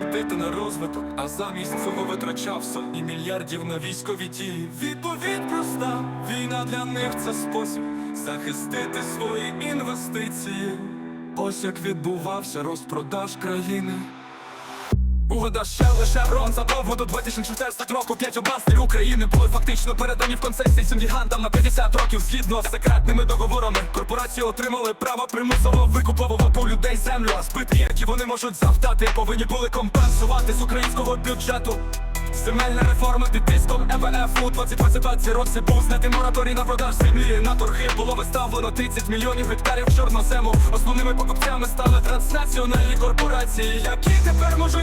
Дити на розвиток, а замість цього витрачав сотні мільярдів на військові дії. Відповідь проста, війна для них це спосіб захистити свої інвестиції. Ось як відбувався розпродаж країни. Угода ще лише рон задовго до 2016 року. П'ять областей України були фактично передані в концесії цим гігантам на 50 років. Згідно з секретними договорами Корпорації отримали право примусово викуповувати у людей землю. А збитки, які вони можуть завдати, повинні були компенсувати з українського бюджету. Земельна реформа під тиском МВФ у 2022 році був знятий мораторій на продаж землі. На торги було виставлено 30 мільйонів гектарів чорнозему. Основними покупцями стали транснаціональні корпорації, які тепер можуть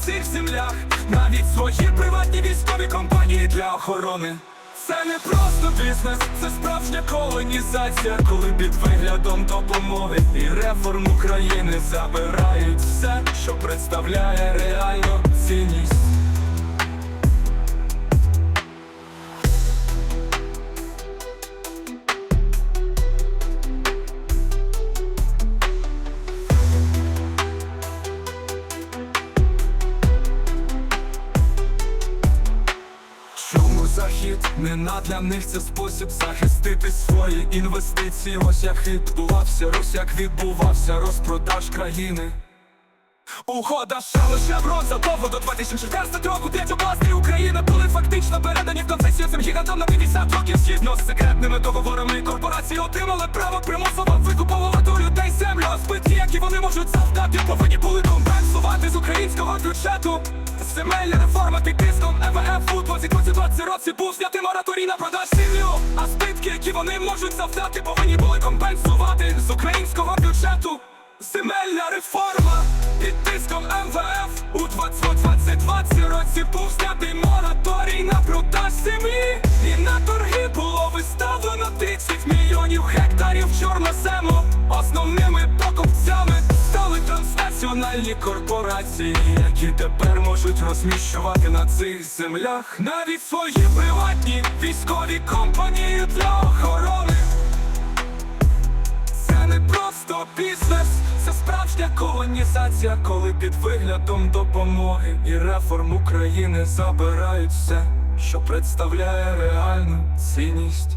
цих землях навіть свої приватні військові компанії для охорони. Це не просто бізнес, це справжня колонізація, коли під виглядом допомоги і реформ України забирають все, що представляє реальну цінність. Захід. Не на для них це спосіб захистити свої інвестиції? Ось як відбувався, ось як відбувався розпродаж країни. Угода ще лише брон задовго до 2014 року. П'ять областей України були фактично передані в концесію цим гігантам на 50 років. Згідно з секретними договорами корпорації отримали право примусово викуповувати у людей землю. А збитки, які вони можуть завдати, повинні були компенсувати з українського бюджету Земельна реформа під тиском МВФ у 2022 році був знятий мораторій на продаж землю А збитки, які вони можуть завдати, повинні були компенсувати з українського бюджету. Земельна реформа під тиском МВФ у 2022 році був знятий мораторій на продаж землі. І на торги було виставлено 30 мільйонів гектарів чорнозему. Стали транснаціональні корпорації, які тепер можуть розміщувати на цих землях навіть свої приватні військові компанії для охорони. Це не просто бізнес, це справжня колонізація, коли під виглядом допомоги і реформ України забирають все, що представляє реальну цінність.